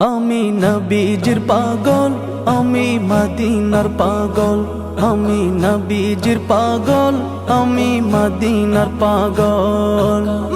আমি নবীজির পাগল আমি মদিনার পাগল। আমি নবীজির পাগল আমি মদিনার পাগল।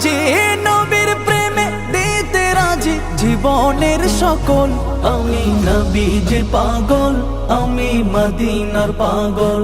রাজি নবীর প্রেমে দিতে রাজি জীবনের সকল। আমি নবীজির পাগল আমি মদিনার পাগল।